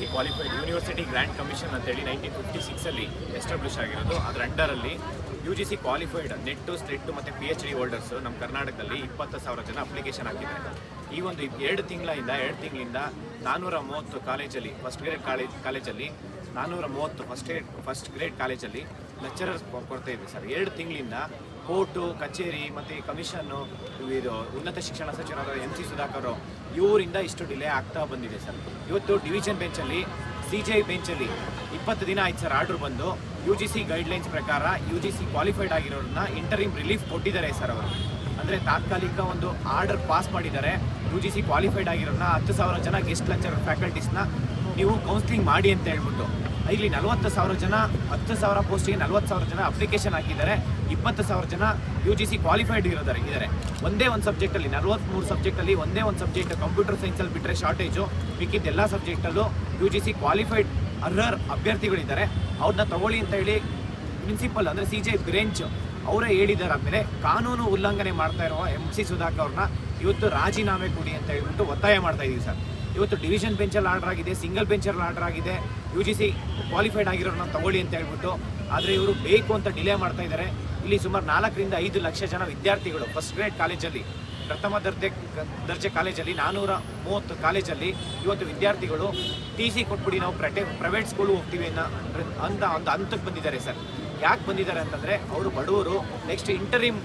C qualified university grand commission ಅಂತೇಳಿ nineteen fifty ಸಿಕ್ಸಲ್ಲಿ establish ಆಗಿರೋದು. ಅದರ ಅಂಡರಲ್ಲಿ U G C qualified NET SLET ಮತ್ತು ಪಿ ಎಚ್ ಡಿ ಹೋಲ್ಡರ್ಸ್ ನಮ್ಮ ಕರ್ನಾಟಕದಲ್ಲಿ ಇಪ್ಪತ್ತು ಸಾವಿರ ಜನ ಅಪ್ಲಿಕೇಶನ್ ಹಾಕಿದ್ದಾರೆ. ಈ ಒಂದು ಎರಡು ತಿಂಗಳಿಂದ ಎರಡು ತಿಂಗಳಿಂದ ನಾನ್ನೂರ ಮೂವತ್ತು ಕಾಲೇಜಲ್ಲಿ ಫಸ್ಟ್ ಗ್ರೇಡ್ ಕಾಲೇಜ್ ಕಾಲೇಜಲ್ಲಿ ನಾನ್ನೂರ ಮೂವತ್ತು ಫಸ್ಟ್ ಗ್ರೇಡ್ ಫಸ್ಟ್ ಗ್ರೇಡ್ ಕಾಲೇಜಲ್ಲಿ ಲೆಕ್ಚರರ್ಸ್ ಕೊರತೆ ಇದೆ ಸರ್. ಎರಡು ತಿಂಗಳಿಂದ ಕೋರ್ಟು, ಕಚೇರಿ ಮತ್ತು ಕಮಿಷನ್ನು ಇದು ಉನ್ನತ ಶಿಕ್ಷಣ ಸಚಿವರಾದ ಎಂ ಸಿ ಸುಧಾಕರ್ ಇವರಿಂದ ಇಷ್ಟು ಡಿಲೇ ಆಗ್ತಾ ಬಂದಿದೆ ಸರ್. ಇವತ್ತು ಡಿವಿಷನ್ ಬೆಂಚಲ್ಲಿ, ಸಿ ಜೆ ಐ ಬೆಂಚಲ್ಲಿ ಇಪ್ಪತ್ತು ದಿನ ಆಯ್ತು ಸರ್ ಆರ್ಡ್ರ್ ಬಂದು. ಯು ಜಿ ಸಿ ಗೈಡ್ಲೈನ್ಸ್ ಪ್ರಕಾರ ಯು ಜಿ ಸಿ ಕ್ವಾಲಿಫೈಡ್ ಆಗಿರೋರನ್ನ ಇಂಟರಿಮ್ ರಿಲೀಫ್ ಕೊಟ್ಟಿದ್ದಾರೆ ಸರ್ ಅವರು. ಅಂದರೆ ತಾತ್ಕಾಲಿಕ ಒಂದು ಆರ್ಡರ್ ಪಾಸ್ ಮಾಡಿದ್ದಾರೆ. ಯು ಜಿ ಸಿ ಕ್ವಾಲಿಫೈಡ್ ಆಗಿರೋರನ್ನ ಹತ್ತು ಸಾವಿರ ಜನ ಗೆಸ್ಟ್ ಲೆಕ್ಚರ್ ಫ್ಯಾಕಲ್ಟೀಸ್ನ ನೀವು ಕೌನ್ಸಿಲಿಂಗ್ ಮಾಡಿ ಅಂತ ಹೇಳ್ಬಿಟ್ಟು. ಇಲ್ಲಿ ನಲವತ್ತು ಸಾವಿರ ಜನ, ಹತ್ತು ಸಾವಿರ ಪೋಸ್ಟಿಗೆ ನಲವತ್ತು ಸಾವಿರ ಜನ ಅಪ್ಲಿಕೇಶನ್ ಹಾಕಿದ್ದಾರೆ. ಇಪ್ಪತ್ತು ಸಾವಿರ ಜನ ಯು ಜಿ ಸಿ ಕ್ವಾಲಿಫೈಡ್ ಇರೋದಾರೆ, ಇದ್ದಾರೆ. ಒಂದೇ ಒಂದು ಸಬ್ಜೆಕ್ಟಲ್ಲಿ ನಲವತ್ತ್ಮೂರು ಸಬ್ಜೆಕ್ಟಲ್ಲಿ ಒಂದೇ ಒಂದು ಸಬ್ಜೆಕ್ಟ್ ಕಂಪ್ಯೂಟರ್ ಸೈನ್ಸಲ್ಲಿ ಬಿಟ್ಟರೆ ಶಾರ್ಟೇಜು ಮಿಕ್ಕಿದ್ದ ಎಲ್ಲ ಸಬ್ಜೆಕ್ಟಲ್ಲೂ ಯು ಜಿ ಸಿ ಕ್ವಾಲಿಫೈಡ್ ಅರ್ಹರ್ ಅಭ್ಯರ್ಥಿಗಳಿದ್ದಾರೆ. ಅವ್ರನ್ನ ತಗೊಳ್ಳಿ ಅಂತ ಹೇಳಿ ಪ್ರಿನ್ಸಿಪಲ್ ಅಂದರೆ ಸಿ ಜೆ ಬ್ರೆಂಚ್ ಅವರೇ ಹೇಳಿದ್ದಾರೆ ಆದಮೇಲೆ ಕಾನೂನು ಉಲ್ಲಂಘನೆ ಮಾಡ್ತಾ ಇರುವ ಎಂ ಸಿ ಸುಧಾಕರ್ ಅವ್ರನ್ನ ಇವತ್ತು ರಾಜೀನಾಮೆ ಕೊಡಿ ಅಂತ ಹೇಳ್ಬಿಟ್ಟು ಒತ್ತಾಯ ಮಾಡ್ತಾ ಇದ್ದೀವಿ ಸರ್. ಇವತ್ತು ಡಿವಿಷನ್ ಬೆಂಚಲ್ಲಿ ಆರ್ಡರ್ ಆಗಿದೆ, ಸಿಂಗಲ್ ಬೆಂಚಲ್ಲಿ ಆರ್ಡರ್ ಆಗಿದೆ. ಯು ಜಿ ಸಿ ಕ್ವಾಲಿಫೈಡ್ ಆಗಿರೋರನ್ನ ತಗೊಳ್ಳಿ ಅಂತ ಹೇಳ್ಬಿಟ್ಟು, ಆದರೆ ಇವರು ಬೇಕು ಅಂತ ಡಿಲೇ ಮಾಡ್ತಾ ಇದ್ದಾರೆ ಇಲ್ಲಿ ಸುಮಾರು ನಾಲ್ಕರಿಂದ ಐದು ಲಕ್ಷ ಜನ ವಿದ್ಯಾರ್ಥಿಗಳು ಫಸ್ಟ್ ಗ್ರೇಡ್ ಕಾಲೇಜಲ್ಲಿ ಪ್ರಥಮ ದರ್ಜೆ ದರ್ಜೆ ಕಾಲೇಜಲ್ಲಿ ನಾನ್ನೂರ ಮೂವತ್ತು ಕಾಲೇಜಲ್ಲಿ ಇವತ್ತು ವಿದ್ಯಾರ್ಥಿಗಳು ಟಿ ಸಿ ಕೊಟ್ಬಿಡಿ, ನಾವು ಪ್ರಟೆ ಪ್ರೈವೇಟ್ ಸ್ಕೂಲ್ ಹೋಗ್ತೀವಿ ಅನ್ನೋ ಅಂತ ಒಂದು ಹಂತಕ್ಕೆ ಬಂದಿದ್ದಾರೆ ಸರ್. ಯಾಕೆ ಬಂದಿದ್ದಾರೆ ಅಂತಂದರೆ, ಅವರು ಬಡವರು ನೆಕ್ಸ್ಟ್ ಇಂಟರಿಮ್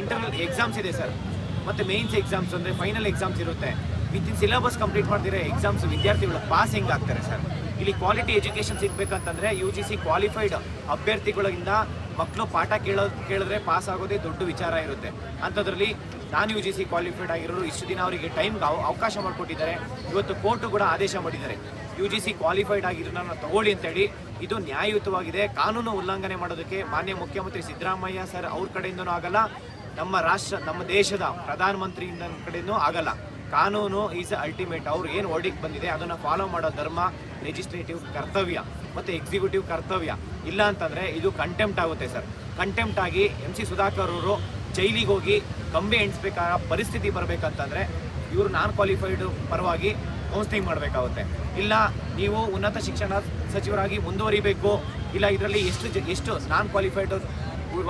ಇಂಟರ್ನಲ್ ಎಕ್ಸಾಮ್ಸ್ ಇದೆ ಸರ್. ಮತ್ತು ಮೇಯ್ನ್ಸ್ ಎಕ್ಸಾಮ್ಸ್ ಅಂದರೆ ಫೈನಲ್ ಎಕ್ಸಾಮ್ಸ್ ಇರುತ್ತೆ. ವಿತಿನ್ ಸಿಲೆಬಸ್ ಕಂಪ್ಲೀಟ್ ಮಾಡಿದ್ರೆ ಎಕ್ಸಾಮ್ಸ್ ವಿದ್ಯಾರ್ಥಿಗಳು ಪಾಸ್ ಹೆಂಗೆ ಆಗ್ತಾರೆ ಸರ್ ಇಲ್ಲಿ ಕ್ವಾಲಿಟಿ ಎಜುಕೇಶನ್ ಸಿಗ್ಬೇಕಂತಂದ್ರೆ ಯು ಜಿ ಸಿ ಕ್ವಾಲಿಫೈಡ್ ಅಭ್ಯರ್ಥಿಗಳಿಂದ ಮಕ್ಕಳು ಪಾಠ ಕೇಳೋ, ಕೇಳಿದ್ರೆ ಪಾಸ್ ಆಗೋದೇ ದೊಡ್ಡ ವಿಚಾರ ಇರುತ್ತೆ. ಅಂಥದ್ರಲ್ಲಿ ನಾನು ಯು ಜಿ ಸಿ ಕ್ವಾಲಿಫೈಡ್ ಆಗಿರೋರು ಇಷ್ಟು ದಿನ ಅವರಿಗೆ ಟೈಮ್ಗೆ ಅವಕಾಶ ಮಾಡಿಕೊಟ್ಟಿದ್ದಾರೆ. ಇವತ್ತು ಕೋರ್ಟು ಕೂಡ ಆದೇಶ ಮಾಡಿದ್ದಾರೆ. ಯು ಜಿ ಸಿ ಕ್ವಾಲಿಫೈಡ್ ಆಗಿರೋದನ್ನ ತಗೊಳ್ಳಿ ಅಂತೇಳಿ ಇದು ನ್ಯಾಯಯುತವಾಗಿದೆ. ಕಾನೂನು ಉಲ್ಲಂಘನೆ ಮಾಡೋದಕ್ಕೆ ಮಾನ್ಯ ಮುಖ್ಯಮಂತ್ರಿ ಸಿದ್ದರಾಮಯ್ಯ ಸರ್ ಅವ್ರ ಕಡೆಯಿಂದನೂ ಆಗಲ್ಲ. ನಮ್ಮ ರಾಷ್ಟ್ರ, ನಮ್ಮ ದೇಶದ ಪ್ರಧಾನಮಂತ್ರಿಯಿಂದ ಕಡೆಯೂ ಆಗಲ್ಲ. ಕಾನೂನು ಈಸ್ ಅಲ್ಟಿಮೇಟ್. ಅವ್ರು ಏನು ವರ್ಡಿಗೆ ಬಂದಿದೆ, ಅದನ್ನು ಫಾಲೋ ಮಾಡೋ ಧರ್ಮ ಲೆಜಿಸ್ಲೇಟಿವ್ ಕರ್ತವ್ಯ ಮತ್ತು ಎಕ್ಸಿಕ್ಯೂಟಿವ್ ಕರ್ತವ್ಯ. ಇಲ್ಲ ಅಂತಂದರೆ ಇದು ಕಂಟೆಂಪ್ಟ್ ಆಗುತ್ತೆ ಸರ್. ಕಂಟೆಂಪ್ಟ್ ಆಗಿ ಎಂ ಸಿ ಸುಧಾಕರ್ ಅವರು ಜೈಲಿಗೆ ಹೋಗಿ ಕಂಬಿ ಎಣಿಸ್ಬೇಕಾದ ಪರಿಸ್ಥಿತಿ ಬರಬೇಕಂತಂದರೆ ಇವರು ನಾನ್ ಕ್ವಾಲಿಫೈಡ್ ಪರವಾಗಿ ಕೌನ್ಸಿಲಿಂಗ್ ಮಾಡಬೇಕಾಗುತ್ತೆ. ಇಲ್ಲ, ನೀವು ಉನ್ನತ ಶಿಕ್ಷಣ ಸಚಿವರಾಗಿ ಮುಂದುವರಿಬೇಕು, ಇಲ್ಲ ಇದರಲ್ಲಿ ಎಷ್ಟು ಎಷ್ಟು ನಾನ್ ಕ್ವಾಲಿಫೈಡ್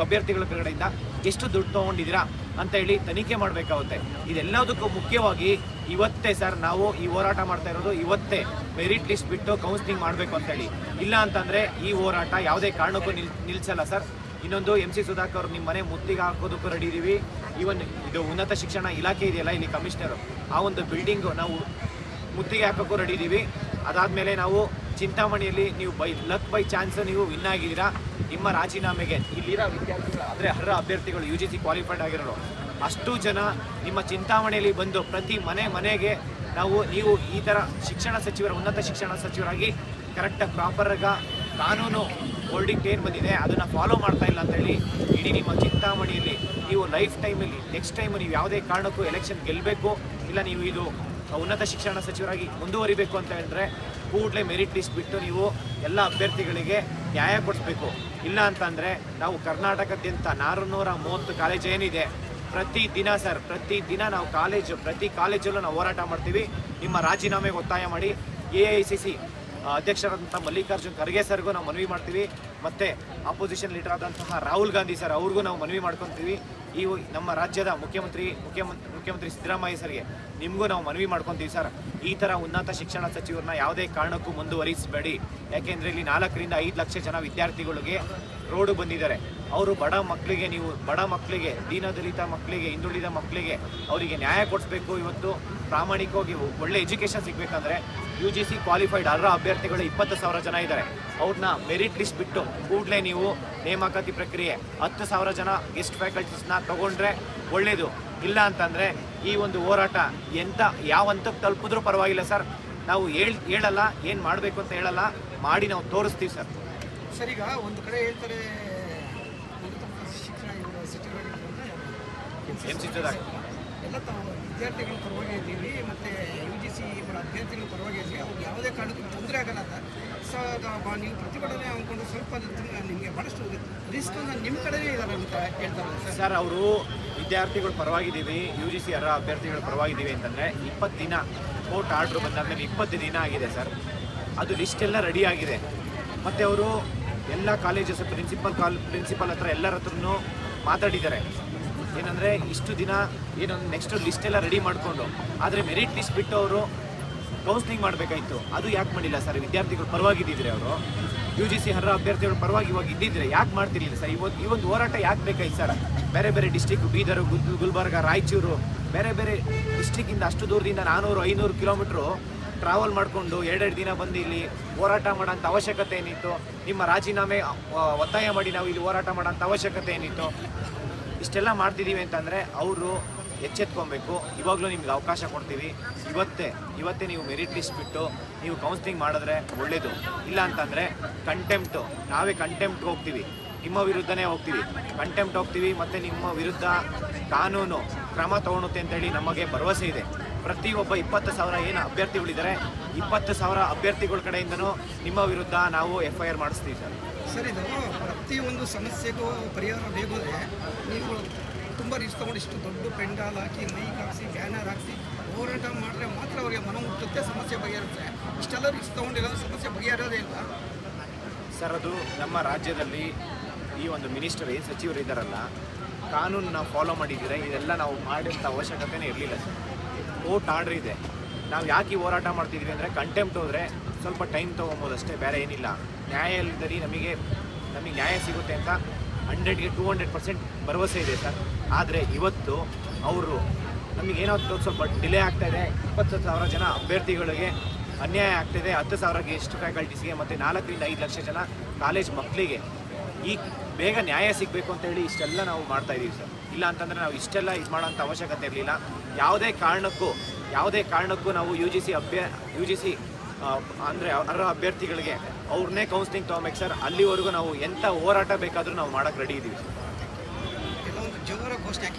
ಅಭ್ಯರ್ಥಿಗಳ ಕಡೆಯಿಂದ ಎಷ್ಟು ದುಡ್ಡು ತೊಗೊಂಡಿದ್ದೀರಾ ಅಂತ ಹೇಳಿ ತನಿಖೆ ಮಾಡಬೇಕಾಗುತ್ತೆ. ಇದೆಲ್ಲದಕ್ಕೂ ಮುಖ್ಯವಾಗಿ ಇವತ್ತೇ ಸರ್ ನಾವು ಈ ಹೋರಾಟ ಮಾಡ್ತಾ ಇರೋದು ಇವತ್ತೇ ಮೆರಿಟ್ ಲಿಸ್ಟ್ ಬಿಟ್ಟು ಕೌನ್ಸಿಲಿಂಗ್ ಮಾಡಬೇಕು ಅಂತೇಳಿ ಇಲ್ಲ ಅಂತಂದರೆ ಈ ಹೋರಾಟ ಯಾವುದೇ ಕಾರಣಕ್ಕೂ ನಿಲ್, ನಿಲ್ಸಲ್ಲ ಸರ್. ಇನ್ನೊಂದು ಎಂ ಸಿ ಸುಧಾಕರ್ ನಿಮ್ಮ ಮನೆ ಮುತ್ತಿಗೆ ಹಾಕೋದಕ್ಕೂ ರೆಡಿ ಇದೀವಿ. ಈವನ್ ಇದು ಉನ್ನತ ಶಿಕ್ಷಣ ಇಲಾಖೆ ಇದೆಯಲ್ಲ ಇಲ್ಲಿ ಕಮಿಷನರ್ ಆ ಒಂದು ಬಿಲ್ಡಿಂಗು ನಾವು ಮುತ್ತಿಗೆ ಹಾಕೋಕ್ಕೂ ರೆಡಿ ಇದ್ದೀವಿ ಅದಾದಮೇಲೆ ನಾವು ಚಿಂತಾಮಣಿಯಲ್ಲಿ ನೀವು ಬೈ ಲಕ್ ಬೈ ಚಾನ್ಸ್ ನೀವು ವಿನ್ ಆಗಿದ್ದೀರಾ? ನಿಮ್ಮ ರಾಜೀನಾಮೆಗೆ ಇಲ್ಲಿರೋ ವಿದ್ಯಾರ್ಥಿಗಳು ಅಂದರೆ ಅರ್ಹ ಅಭ್ಯರ್ಥಿಗಳು ಯು ಜಿ ಸಿ ಕ್ವಾಲಿಫೈಡ್ ಆಗಿರೋರು, ಅಷ್ಟು ಜನ ನಿಮ್ಮ ಚಿಂತಾಮಣಿಯಲ್ಲಿ ಬಂದು ಪ್ರತಿ ಮನೆ ಮನೆಗೆ ನಾವು, ನೀವು ಈ ಥರ ಶಿಕ್ಷಣ ಸಚಿವರ, ಉನ್ನತ ಶಿಕ್ಷಣ ಸಚಿವರಾಗಿ ಕರೆಕ್ಟಾಗಿ ಪ್ರಾಪರಾಗ ಕಾನೂನು ಹೋಲ್ಡಿಂಗ್ ಏನು ಬಂದಿದೆ, ಅದನ್ನು ಫಾಲೋ ಮಾಡ್ತಾ ಇಲ್ಲ ಅಂತ ಹೇಳಿ ಇಡೀ ನಿಮ್ಮ ಚಿಂತಾಮಣಿಯಲ್ಲಿ ನೀವು ಲೈಫ್ ಟೈಮಲ್ಲಿ ನೆಕ್ಸ್ಟ್ ಟೈಮು ನೀವು ಯಾವುದೇ ಕಾರಣಕ್ಕೂ ಎಲೆಕ್ಷನ್ ಗೆಲ್ಲಬೇಕು ಇಲ್ಲ ನೀವು ಇದು ಉನ್ನತ ಶಿಕ್ಷಣ ಸಚಿವರಾಗಿ ಮುಂದುವರಿಬೇಕು ಅಂತ ಹೇಳಿದ್ರೆ ಕೂಡಲೇ ಮೆರಿಟ್ ಲಿಸ್ಟ್ ಬಿಟ್ಟು ನೀವು ಎಲ್ಲ ಅಭ್ಯರ್ಥಿಗಳಿಗೆ ನ್ಯಾಯ ಕೊಡಿಸ್ಬೇಕು. ಇಲ್ಲ ಅಂತಂದರೆ ನಾವು ಕರ್ನಾಟಕದಾದ್ಯಂತ ನಾರುನೂರ ಮೂವತ್ತು ಕಾಲೇಜ್ ಏನಿದೆ, ಪ್ರತಿ ದಿನ ಸರ್ ಪ್ರತಿ ದಿನ ನಾವು ಕಾಲೇಜು ಪ್ರತಿ ಕಾಲೇಜಲ್ಲೂ ನಾವು ಹೋರಾಟ ಮಾಡ್ತೀವಿ. ನಿಮ್ಮ ರಾಜೀನಾಮೆಗೆ ಒತ್ತಾಯ ಮಾಡಿ ಎ ಐ ಸಿ ಸಿ ಅಧ್ಯಕ್ಷರಾದಂಥ ಮಲ್ಲಿಕಾರ್ಜುನ್ ಖರ್ಗೆ ಸರ್ಗೂ ನಾವು ಮನವಿ ಮಾಡ್ತೀವಿ. ಮತ್ತು ಆಪೋಸಿಷನ್ ಲೀಡರ್ ಆದಂತಹ ರಾಹುಲ್ ಗಾಂಧಿ ಸರ್ ಅವ್ರಿಗೂ ನಾವು ಮನವಿ ಮಾಡ್ಕೊತೀವಿ. ಈ ನಮ್ಮ ರಾಜ್ಯದ ಮುಖ್ಯಮಂತ್ರಿ ಮುಖ್ಯಮಂತ್ರಿ ಮುಖ್ಯಮಂತ್ರಿ ಸಿದ್ದರಾಮಯ್ಯ ಸರ್ಗೆ ನಿಮಗೂ ನಾವು ಮನವಿ ಮಾಡ್ಕೊತೀವಿ ಸರ್. ಈ ಥರ ಉನ್ನತ ಶಿಕ್ಷಣ ಸಚಿವರನ್ನ ಯಾವುದೇ ಕಾರಣಕ್ಕೂ ಮುಂದುವರಿಸಬೇಡಿ. ಯಾಕೆಂದರೆ ಇಲ್ಲಿ ನಾಲ್ಕರಿಂದ ಐದು ಲಕ್ಷ ಜನ ವಿದ್ಯಾರ್ಥಿಗಳಿಗೆ ರೋಡು ಬಂದಿದ್ದಾರೆ. ಅವರು ಬಡ ಮಕ್ಕಳಿಗೆ ನೀವು, ಬಡ ಮಕ್ಕಳಿಗೆ ದೀನದಲಿತ ಮಕ್ಕಳಿಗೆ ಹಿಂದುಳಿದ ಮಕ್ಕಳಿಗೆ ಅವರಿಗೆ ನ್ಯಾಯ ಕೊಡಿಸ್ಬೇಕು. ಇವತ್ತು ಪ್ರಾಮಾಣಿಕವಾಗಿ ಒಳ್ಳೆ ಎಜುಕೇಷನ್ ಸಿಗಬೇಕಂದ್ರೆ ಯು ಜಿ ಸಿ ಕ್ವಾಲಿಫೈಡ್ ಅರ್ಹ ಅಭ್ಯರ್ಥಿಗಳು ಇಪ್ಪತ್ತು ಸಾವಿರ ಜನ ಇದ್ದಾರೆ. ಅವ್ರನ್ನ ಮೆರಿಟ್ ಲಿಸ್ಟ್ ಬಿಟ್ಟು ಕೂಡಲೇ ನೀವು ನೇಮಕಾತಿ ಪ್ರಕ್ರಿಯೆ. ಹತ್ತು ಸಾವಿರ ಜನ ಗೆಸ್ಟ್ ಫ್ಯಾಕಲ್ಟೀಸ್ನ ತಗೊಂಡ್ರೆ ಒಳ್ಳೆಯದು ಇಲ್ಲ ಅಂತಂದರೆ ಈ ಒಂದು ಹೋರಾಟ ಎಂಥ ಯಾವ ಹಂತಕ್ಕೆ ತಲುಪಿದ್ರೂ ಪರವಾಗಿಲ್ಲ ಸರ್. ನಾವು ಹೇಳ್ ಹೇಳಲ್ಲ ಏನು ಮಾಡಬೇಕು ಅಂತ ಹೇಳಲ್ಲ. ಮಾಡಿ ನಾವು ತೋರಿಸ್ತೀವಿ ಸರ್. ಸರ್ ಈಗ ಒಂದು ಕಡೆ ಹೇಳ್ತಾರೆ ಎಂ ಸಿ. ಎಲ್ಲ ತಾವು ವಿದ್ಯಾರ್ಥಿಗಳ ಪರವಾಗಿ ಇದ್ದೀವಿ, ಮತ್ತು ಯು ಜಿ ಸಿ ಇವರ ಅಭ್ಯರ್ಥಿಗಳ ಪರವಾಗಿ ಇದ್ದೀವಿ. ಅವ್ರಿಗೆ ಯಾವುದೇ ಕಾರಣಕ್ಕೂ ತೊಂದರೆ ಆಗಲ್ಲ ಅಂತ. ಸೊ ನೀವು ಪ್ರತಿಭಟನೆ ಅಂದ್ಕೊಂಡು ಸ್ವಲ್ಪ ನಿಮಗೆ ಭಾಳಷ್ಟು ರಿಸ್ಕ್ ನಿಮ್ಮ ಕಡೆನೇ ಇದ್ದಾರೆ ಅಂತ ಹೇಳ್ತಾರೆ ಸರ್. ಸರ್, ಅವರು ವಿದ್ಯಾರ್ಥಿಗಳು ಪರವಾಗಿದ್ದೀವಿ ಯು ಜಿ ಸಿ ಅರ ಅಭ್ಯರ್ಥಿಗಳು ಪರವಾಗಿದ್ದೀವಿ ಅಂತಂದರೆ ಇಪ್ಪತ್ತು ದಿನ ಕೋರ್ಟ್ ಆರ್ಡ್ರ್ ಬಂದಾದ್ಮೇಲೆ ಇಪ್ಪತ್ತು ದಿನ ಆಗಿದೆ ಸರ್. ಅದು ಲಿಸ್ಟ್ ಎಲ್ಲ ರೆಡಿ ಆಗಿದೆ. ಮತ್ತು ಅವರು ಎಲ್ಲ ಕಾಲೇಜಸ್ ಪ್ರಿನ್ಸಿಪಲ್ ಕಾಲ್ ಪ್ರಿನ್ಸಿಪಲ್ ಹತ್ರ ಎಲ್ಲರ ಹತ್ರನೂ ಮಾತಾಡಿದ್ದಾರೆ. ಏನಂದರೆ ಇಷ್ಟು ದಿನ ಏನೊಂದು ನೆಕ್ಸ್ಟ್ ಲಿಸ್ಟ್ ಎಲ್ಲ ರೆಡಿ ಮಾಡಿಕೊಂಡು, ಆದರೆ ಮೆರಿಟ್ ಲಿಸ್ಟ್ ಬಿಟ್ಟು ಅವರು ಕೌನ್ಸ್ಲಿಂಗ್ ಮಾಡಬೇಕಾಯಿತು. ಅದು ಯಾಕೆ ಮಾಡಿಲ್ಲ ಸರ್ ವಿದ್ಯಾರ್ಥಿಗಳು ಪರವಾಗಿದ್ದಿದ್ರೆ ಅವರು ಯು ಜಿ ಸಿ ಹರ ಅಭ್ಯರ್ಥಿಗಳು ಪರವಾಗಿ ಇವಾಗ ಇದ್ದಿದ್ರೆ ಯಾಕೆ ಮಾಡ್ತಿರ್ಲಿಲ್ಲ ಸರ್ ಇವತ್ತು ಈ ಒಂದು ಹೋರಾಟ ಯಾಕೆ ಬೇಕಾಯ್ತು ಸರ್ ಬೇರೆ ಬೇರೆ ಡಿಸ್ಟಿಕ್ ಬೀದರ್ ಗುಲ್- ಗುಲ್ಬರ್ಗ, ರಾಯಚೂರು, ಬೇರೆ ಬೇರೆ ಡಿಸ್ಟಿಕ್ಕಿಂದ ಅಷ್ಟು ದೂರದಿಂದ ನಾನ್ನೂರು ಐನೂರು ಕಿಲೋಮೀಟ್ರು ಟ್ರಾವೆಲ್ ಮಾಡಿಕೊಂಡು ಎರಡೆರಡು ದಿನ ಬಂದು ಇಲ್ಲಿ ಹೋರಾಟ ಮಾಡೋಂಥ ಅವಶ್ಯಕತೆ ಏನಿತ್ತು? ನಿಮ್ಮ ರಾಜೀನಾಮೆ ಒತ್ತಾಯ ಮಾಡಿ ನಾವು ಇಲ್ಲಿ ಹೋರಾಟ ಮಾಡೋಂಥ ಅವಶ್ಯಕತೆ ಏನಿತ್ತು? ಇಷ್ಟೆಲ್ಲ ಮಾಡ್ತಿದ್ದೀವಿ ಅಂತಂದರೆ ಅವರು ಎಚ್ಚೆತ್ಕೊಬೇಕು. ಇವಾಗಲೂ ನಿಮ್ಗೆ ಅವಕಾಶ ಕೊಡ್ತೀವಿ. ಇವತ್ತೇ ಇವತ್ತೇ ನೀವು ಮೆರಿಟ್ ಲಿಸ್ಟ್ ಬಿಟ್ಟು ನೀವು ಕೌನ್ಸಿಲಿಂಗ್ ಮಾಡಿದ್ರೆ ಒಳ್ಳೆಯದು ಇಲ್ಲ ಅಂತಂದರೆ ಕಂಟೆಂಪ್ಟು ನಾವೇ ಕಂಟೆಂಪ್ಟ್ ಹೋಗ್ತೀವಿ. ನಿಮ್ಮ ವಿರುದ್ಧನೇ ಹೋಗ್ತೀವಿ. ಕಂಟೆಂಪ್ಟ್ ಹೋಗ್ತೀವಿ ಮತ್ತು ನಿಮ್ಮ ವಿರುದ್ಧ ಕಾನೂನು ಕ್ರಮ ತಗೊಳುತ್ತೆ ಅಂತೇಳಿ ನಮಗೆ ಭರವಸೆ ಇದೆ. ಪ್ರತಿಯೊಬ್ಬ ಇಪ್ಪತ್ತು ಸಾವಿರ ಏನು ಅಭ್ಯರ್ಥಿಗಳಿದ್ದಾರೆ ಇಪ್ಪತ್ತು ಸಾವಿರ ಅಭ್ಯರ್ಥಿಗಳ ಕಡೆಯಿಂದನೂ ನಿಮ್ಮ ವಿರುದ್ಧ ನಾವು ಎಫ್ ಐ ಆರ್ ಮಾಡಿಸ್ತೀವಿ ಸರ್. ಸರ್ ಇದು ಪ್ರತಿಯೊಂದು ಸಮಸ್ಯೆಗೂ ಪರಿಹಾರ ಬೇಕಂದ್ರೆ ನೀವು ತುಂಬ ರಿಸ್ಕ್ ತೊಗೊಂಡು ಇಷ್ಟು ದೊಡ್ಡ ಪೆಂಡಾಲ್ ಹಾಕಿ ಮೈಕ್ ಹಾಕಿಸಿ ಬ್ಯಾನರ್ ಹಾಕಿಸಿ ಹೋರಾಟ ಮಾಡಿದ್ರೆ ಮಾತ್ರ ಅವರಿಗೆ ಮನ ಮುಟ್ಟುತ್ತೆ ಸಮಸ್ಯೆ ಬಗೆಹರುತ್ತೆ ಇಷ್ಟೆಲ್ಲ ರಿಸ್ಕ್ ತೊಗೊಂಡಿರೋ ಸಮಸ್ಯೆ ಬಗೆಹರೋದೇ ಇಲ್ಲ. ಸರ್ ಅದು ನಮ್ಮ ರಾಜ್ಯದಲ್ಲಿ ಈ ಒಂದು ಮಿನಿಸ್ಟರ್ ಏನು ಸಚಿವರು ಇದ್ದಾರಲ್ಲ ಕಾನೂನನ್ನ ಫಾಲೋ ಮಾಡಿದ್ದೀರಾ? ಇದೆಲ್ಲ ನಾವು ಮಾಡಿದಂಥ ಅವಶ್ಯಕತೆನೇ ಇರಲಿಲ್ಲ ಸರ್. ಕೋರ್ಟ್ ಆರ್ಡ್ರ್ ಇದೆ. ನಾವು ಯಾಕೆ ಹೋರಾಟ ಮಾಡ್ತಿದ್ವಿ ಅಂದರೆ ಕಂಟೆಂಪ್ಟ್ ಹೋದರೆ ಸ್ವಲ್ಪ ಟೈಮ್ ತೊಗೊಬೋದು ಅಷ್ಟೇ, ಬೇರೆ ಏನಿಲ್ಲ. ನ್ಯಾಯಾಲಯದಲ್ಲಿ ನಮಗೆ ನಮಗೆ ನ್ಯಾಯ ಸಿಗುತ್ತೆ ಅಂತ ಹಂಡ್ರೆಡ್ಗೆ ಟೂ ಹಂಡ್ರೆಡ್ ಪರ್ಸೆಂಟ್ ಭರವಸೆ ಇದೆ ಸರ್. ಆದರೆ ಇವತ್ತು ಅವರು ನಮಗೆ ಏನಾದ್ರು ಸ್ವಲ್ಪ ಡಿಲೇ ಆಗ್ತಾ ಇದೆ, ಇಪ್ಪತ್ತು ಸಾವಿರ ಜನ ಅಭ್ಯರ್ಥಿಗಳಿಗೆ ಅನ್ಯಾಯ ಆಗ್ತಿದೆ ಹತ್ತು ಸಾವಿರ ಎಷ್ಟು ಫ್ಯಾಕಲ್ಟೀಸ್ಗೆ ಮತ್ತು ನಾಲ್ಕರಿಂದ ಐದು ಲಕ್ಷ ಜನ ಕಾಲೇಜ್ ಮಕ್ಕಳಿಗೆ ಈ ಬೇಗ ನ್ಯಾಯ ಸಿಗಬೇಕು ಅಂತೇಳಿ ಇಷ್ಟೆಲ್ಲ ನಾವು ಮಾಡ್ತಾಯಿದ್ದೀವಿ ಸರ್. ಇಲ್ಲ ಅಂತಂದರೆ ನಾವು ಇಷ್ಟೆಲ್ಲ ಇದು ಮಾಡೋಂಥ ಅವಶ್ಯಕತೆ ಇರಲಿಲ್ಲ. ಯಾವುದೇ ಕಾರಣಕ್ಕೂ ಯಾವುದೇ ಕಾರಣಕ್ಕೂ ನಾವು ಯು ಜಿ ಸಿ ಅಭ್ಯ ಯು ಜಿ ಸಿ ಅಂದರೆ ಅರ್ಹ ಅಭ್ಯರ್ಥಿಗಳಿಗೆ ಅವ್ರನ್ನೇ ಕೌನ್ಸಿಲಿಂಗ್ ತೊಗೊಬೇಕು ಸರ್. ಅಲ್ಲಿವರೆಗೂ ನಾವು ಎಂಥ ಹೋರಾಟ ಬೇಕಾದರೂ ನಾವು ಮಾಡೋಕ್ಕೆ ರೆಡಿ ಇದ್ದೀವಿ ಸರ್